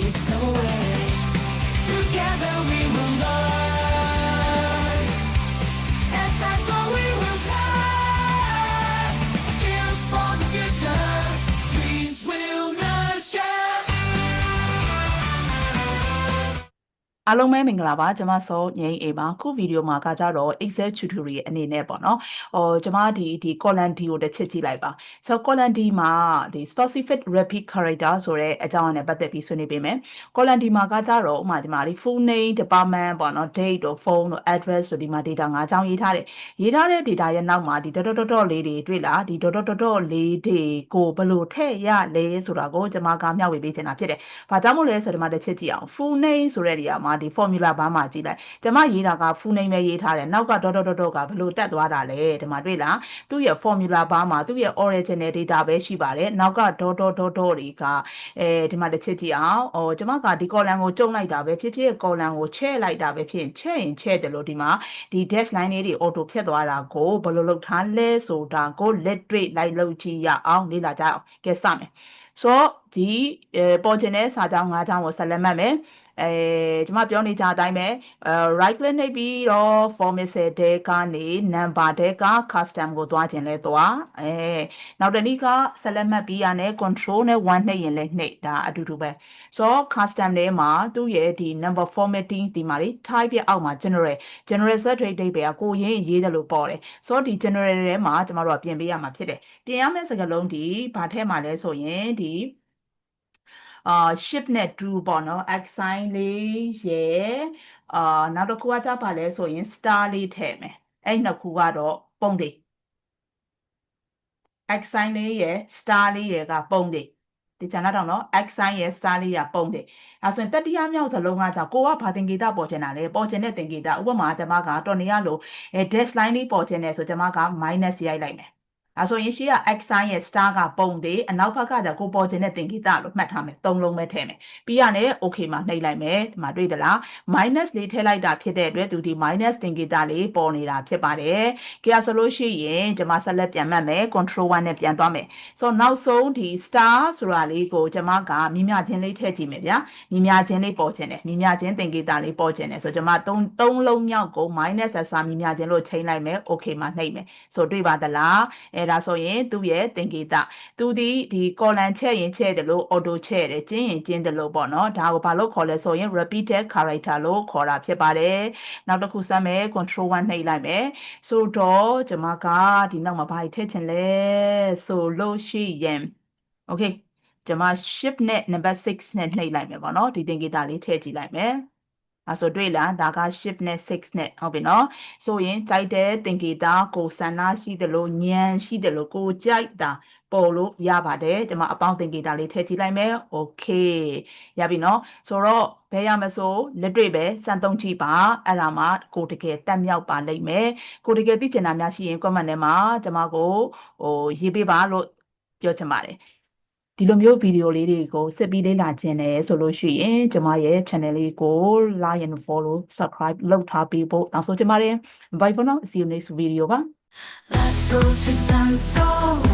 come so အားလုံးပဲမင်္ဂလာပါကျွန်မစောငိမ့်အေပါခုဗီဒီယိုမှာကကြတော့ Excel tutorial အနေနဲ့ပေါ့နော်ဟိုကျွန်မဒီဒီ column D ကိုတစ်ချက်ကြည့်လိုက်ပါဆိုတော့ column D မှာဒီ specific repeat character ဆိုတဲ့အကြောင်းအရာနဲ့ပတ်သက်ပြီးဆွေးနွေးပေးမယ် column D မှာကကြတော့ဥပမာဒီမှာဒီ full name department ပေါ့နော် date တို့ phone တို့ address တို့ဒီမှာ data ၅ကြောင်းရေးထားတယ်ရေးထားတဲ့ data ရဲ့နောက်မှာဒီ dot dot dot လေးတွေတွေ့လားဒီ dot dot dot လေးတွေကိုဘယ်လိုထည့်ရလဲဆိုတာကိုကျွန်မကမျှဝေပေးချင်တာဖြစ်တယ်ဘာကြောင့်မို့လဲဆိုတော့ဒီမှာတစ်ချက်ကြည့်အောင် full name ဆိုတဲ့နေရာမှာဒီ formula bar မှာကြည့်လိုက်ကျွန်မရေးတာက full name ပဲရေးထားတယ်နောက်က dot dot dot dot ကဘယ်လိုတက်သွားတာလဲဒီမှာတွေ့လားသူ့ရဲ့ formula bar မှာသူ့ရဲ့ original data ပဲရှိပါတယ်နောက်က dot dot dot dot တွေကအဲဒီမှာတစ်ချက်ကြည့်အောင်ဟိုကျွန်မကဒီ column ကိုကျုံလိုက်တာပဲဖြစ်ဖြစ် column ကိုချဲ့လိုက်တာပဲဖြစ်ရင်ချဲ့ရင်ချဲ့တယ်လို့ဒီမှာဒီ dash line လေးတွေ auto ဖြတ်သွားတာကိုဘယ်လိုလုပ်ထားလဲဆိုတာကိုလက်တွေ့လိုက်လုပ်ကြည့်ရအောင်လေ့လာကြအောင်ကဲစမယ်ဆိုတော့ဒီအဲပေါ်ကျင်တဲ့စာကြောင်း၅ကြောင်းကိုဆက်လက်မှတ်မယ် အဲကျွန်မပြောနေကြအတိုင်းပဲအဲ right click နှိပ်ပြီးတော့ format cell တဲကနေ number တဲက custom ကိုသွားခြင်းလဲသွားအဲနောက်တစ်နည်းကဆက်လက်မှတ်ပြီးရနဲ့ control နဲ့1နှိပ်ရင်လည်းနှိပ်ဒါအတူတူပဲဆိုတော့ custom ထဲမှာသူ့ရဲ့ဒီ number formatting ဒီမှာလေ type ရဲ့အောက်မှာ general general set rate ဒိတ်ပဲကိုရင်းရေးတယ်လို့ပေါ်တယ်ဆိုတော့ဒီ general ထဲမှာကျမတို့ကပြင်ပေးရမှာဖြစ်တယ်ပြင်ရမယ့်စကားလုံးဒီဘာထဲမှာလဲဆိုရင်ဒီ အာ ship နဲ့ do ပေါ့နော် x sign လေးရယ်အာနောက်တစ်ခုကကြပါလဲဆိုရင် star လေးထည့်မယ်အဲ့နှစ်ခုကတော့ပုံသေး x sign လေးရယ် star လေးရယ်ကပုံသေးဒီချာနာတော့နော် x sign ရယ် star လေးရပုံသေးအဲဆိုရင်တတိယမြောက်စလုံးကじゃကိုကဘာသင်္ကေတပေါ်ချင်တာလဲပေါ်ချင်တဲ့သင်္ကေတဥပမာကျွန်မကတော်နေရလို့အဲ dash line လေးပေါ်ချင်တယ်ဆိုကျွန်မက minus ရိုက်လိုက်မယ် အဲဆိုရင်ရှေ့က x sign ရဲ့ star ကပုံသေးအနောက်ဘက်ကじゃကိုပေါ်ချင်တဲ့သင်္ကေတလို့မှတ်ထားမယ်သုံးလုံးပဲထည့်မယ်ပြီးရနဲ့ okay မှာနှိပ်လိုက်မယ်ဒီမှာတွေ့သလား minus လေးထည့်လိုက်တာဖြစ်တဲ့အတွက်သူဒီ minus သင်္ကေတလေးပေါ်နေတာဖြစ်ပါတယ်ကြည့်ရဆိုလို့ရှိရင်ကျွန်မဆက်လက်ပြန်မှတ်မယ် control 1နဲ့ပြန်သွားမယ်ဆိုတော့နောက်ဆုံးဒီ star ဆိုတာလေးကိုကျွန်မကမြင်မြချင်းလေးထည့်ကြည့်မယ်ဗျာမြင်မြချင်းလေးပေါ်ချင်တယ်မြင်မြချင်းသင်္ကေတလေးပေါ်ချင်တယ်ဆိုတော့ကျွန်မသုံးသုံးလုံးမြောက်ကို minus အစားမြင်မြချင်းလို့ချိန်လိုက်မယ် okay မှာနှိပ်မယ်ဆိုတွေ့ပါသလားအဲဒါဆိုရင်သူ့ရဲ့သင်္ကေတသူဒီဒီ column ချက်ရင်ချက်တယ်လို့ auto ချက်တယ်ကျင်းရင်ကျင်းတယ်လို့ပေါ့နော်ဒါကိုဘာလို့ခေါ်လဲဆိုရင် repeated character လို့ခေါ်တာဖြစ်ပါတယ်နောက်တစ်ခုစမ်းမယ် control 1နှိပ်လိုက်မယ်ဆိုတော့ကျွန်မကဒီနောက်မှာဘာထည့်ချင်လဲဆိုလို့ရှိရင် okay ကျွန်မ shift နဲ့ number 6နဲ့နှိပ်လိုက်မယ်ပေါ့နော်ဒီသင်္ကေတလေးထည့်ကြည့်လိုက်မယ် အဲဆိုတွေ့လားဒါက shift နဲ့ 6နဲ့ဟုတ်ပြီနော်ဆိုရင်ကြိုက်တဲ့သင်္ကေတကိုဆန္ဒရှိတယ်လို့ဉာဏ်ရှိတယ်လို့ကိုကြိုက်တာပေါ်လို့ရပါတယ်ကျွန်မအပေါင်းသင်္ကေတလေးထည့်ကြည့်လိုက်မယ် okay ရပြီနော်ဆိုတော့ဘယ်ရမဆိုလက်တွေ့ပဲစံသုံးကြည့်ပါအဲ့ဒါမှကိုတကယ်တက်မြောက်ပါလိမ့်မယ်ကိုတကယ်သိချင်တာများရှိရင် comment ထဲမှာကျွန်မကိုဟိုရေးပေးပါလို့ပြောချင်ပါတယ် ဒီလိုမျိုးဗီဒီယိုလေးတွေကိုစစ်ပြီးလေ့လာခြင်းနဲ့ဆိုလို့ရှိရင်ကျမရဲ့ channel လေးကို like and follow subscribe လုပ်ထားပေးဖို့တောင်းဆိုချင်ပါတယ် bye for now see you next video ပါ Let's go to Sansoran.